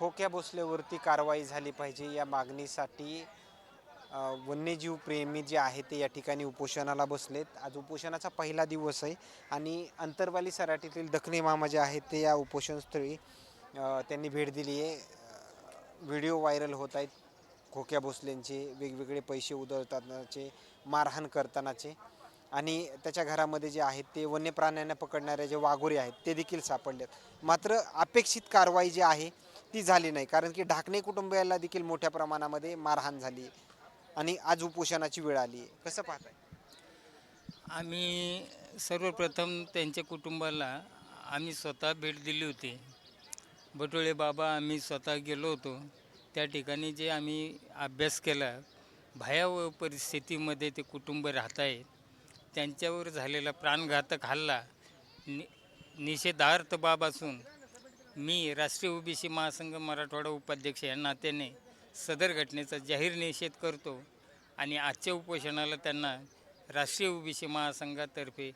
खोक्या भोसलेवरती कारवाई झाली पाहिजे या मागणीसाठी वन्यजीव प्रेमी जे आहे ते या ठिकाणी उपोषणाला बसलेत. आज उपोषणाचा पहिला दिवस आहे आणि अंतरवाली सराटीतील दखनी मामा जे आहेत ते या उपोषणस्थळी त्यांनी भेट दिली आहे. व्हिडिओ व्हायरल होत आहेत. खोक्या भोसलेंचे वेगवेगळे पैसे उधळतानाचे मारहाण करतानाचे आणि त्याच्या घरामध्ये जे आहेत ते वन्य प्राण्यांना पकडणारे जे वाघोरे आहेत ते देखील सापडलेत. मात्र अपेक्षित कारवाई जी आहे ती झाली नाही. कारण की ढाकणे कुटुंबियाला देखील मोठ्या प्रमाणामध्ये मारहाण झाली आणि आज उपोषणाची वेळ आली. आहे कसं पाहताय? आम्ही सर्वप्रथम त्यांच्या कुटुंबाला आम्ही स्वतः भेट दिली होती. बटोळे बाबा आम्ही स्वतः गेलो होतो. त्या ठिकाणी जे आम्ही अभ्यास केला भयावह परिस्थितीमध्ये ते कुटुंब राहत आहेत त्यांच्यावर झालेला प्राणघातक हल्ला नि निषेधार्थ बाब असून मी राष्ट्रीय ओबीसी महासंघ मराठवाडा उपाध्यक्ष या नात्याने सदर घटनेचा जाहीर निषेध करतो आणि आजच्या उपोषणाला त्यांना राष्ट्रीय ओबीसी महासंघातर्फे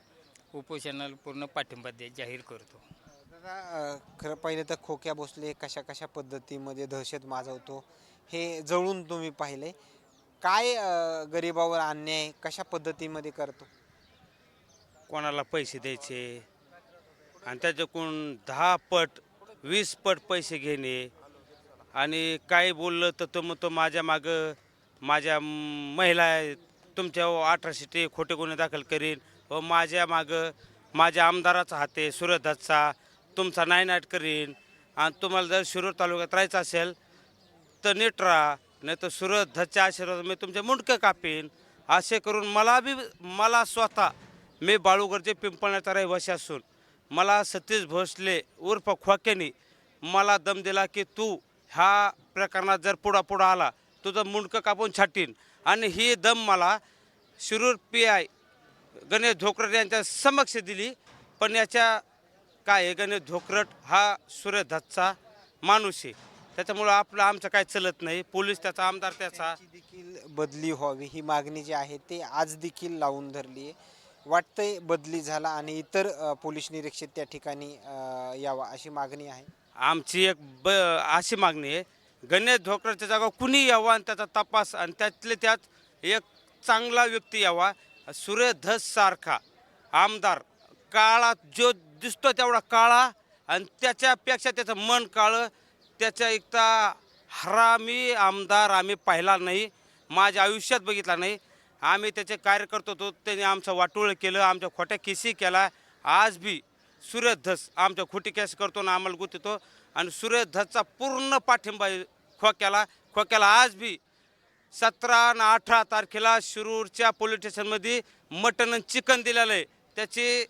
उपोषणाला पूर्ण पाठिंबा दे जाहीर करतो. दादा खरं पहिले तर खोक्या भोसले कशा कशा पद्धतीमध्ये दहशत माजवतो हे जवळून तुम्ही पाहिले काय गरिबावर अन्याय कशा पद्धतीमध्ये करतो? कोणाला पैसे द्यायचे? आणि त्याच्याकडून दहा पट वीस पट पैसे घेणे. आणि काही बोललं तर तो मग तो माझ्या मागं माझ्या महिला तुमच्या अठराशे ते खोटे गुन्हे दाखल करीन. व माझ्या मागं माझ्या आमदाराचा हाते आहे सुरतचा. तुमचा नायनाट करीन. आणि तुम्हाला जर शिरूर तालुक्यात राहायचं असेल तर नीट राहा. नाही तर सुरजधच्या आशीर्वाद मी तुमचे मुंडकं कापीन. असे करून मला बी मला स्वतः मी बाळूगडचे पिंपळण्याचा रहिवासी असून मला सतीश भोसले उर्फ खोक्यानी मला दम दिला की तू ह्या प्रकरणात जर पुढा पुढं आला तुझं मुंडकं कापून छाटीन. आणि ही दम मला शिरूर पी आय गणेश धोकरट यांच्या समक्ष दिली. पण याच्या काय आहे गणेश धोकरट हा सूर्यधतचा माणूस आहे. त्याच्यामुळं आपलं आमचं काय चलत नाही. पोलीस त्याचा आमदार त्याचा देखील बदली व्हावी ही मागणी जी आहे ते आज देखील लावून धरली आहे. वाटतंय बदली झाला आणि इतर अ, पोलीस निरीक्षक त्या ठिकाणी अ, यावा अशी मागणी आहे? आमची एक ब अशी मागणी आहे. गणेश धोकरच्या जागा कुणी यावा आणि त्याचा तपास आणि त्यातले त्यात एक चांगला व्यक्ती यावा. सूर्यधस सारखा आमदार काळा जो दिसतो तेवढा काळा आणि त्याच्यापेक्षा त्याचं मन काळं. त्याच्या एकता हरामी आमदार आम्ही पाहिला नाही. माझ्या आयुष्यात बघितला नाही. आम्ही त्याचे कार्य करत होतो त्याने आमचं वाटोळ केलं आमच्या खोट्या केसी केला. आज बी सूर्यधस आमच्या खोटी केस करतो ना आम्हाला गुंततो आणि सूर्यधसचा पूर्ण पाठिंबा आहे खोक्याला खोक्याला आज बी सतरा आणि अठरा तारखेला शिरूरच्या पोलीस स्टेशनमध्ये मटन आणि चिकन दिलेलं आहे. त्याचे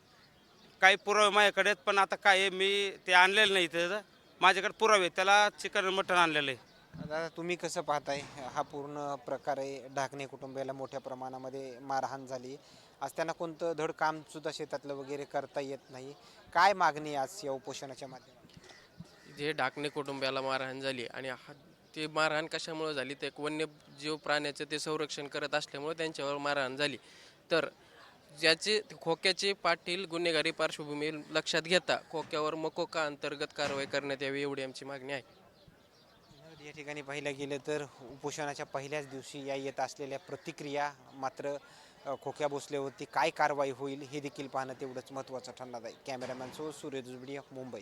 काही पुरावे माझ्याकडे आहेत पण आता काय आहे, मी ते आणलेलं नाही त्याचं माझ्याकडे पुरावे त्याला चिकन आणि मटन आणलेलं आहे. दादा तुम्ही कसं पाहताय? हा पूर्ण प्रकार आहे. ढाकणे कुटुंबियाला मोठ्या प्रमाणामध्ये मारहाण झाली. आज त्यांना कोणतं धड काम सुद्धा शेतातलं वगैरे करता येत नाही. काय मागणी आहे आज या उपोषणाच्या माध्यमातून? जे ढाकणे कुटुंबियाला मारहाण झाली आणि हा ते मारहाण कशामुळे झाली? ते एक वन्यजीव प्राण्याचं ते संरक्षण करत असल्यामुळे त्यांच्यावर मारहाण झाली. तर ज्याचे खोक्याचे पाटील गुन्हेगारी पार्श्वभूमी लक्षात घेता खोक्यावर मकोका अंतर्गत कारवाई करण्यात यावी एवढी आमची मागणी आहे. या ठिकाणी पाहिलं गेलं तर उपोषणाच्या पहिल्याच दिवशी या येत असलेल्या प्रतिक्रिया मात्र खोक्या बसल्यावरती काय कारवाई होईल हे देखील पाहणं तेवढंच महत्त्वाचं ठरणार आहे. कॅमेरामॅन सो सूर्य दुजबडिया मुंबई.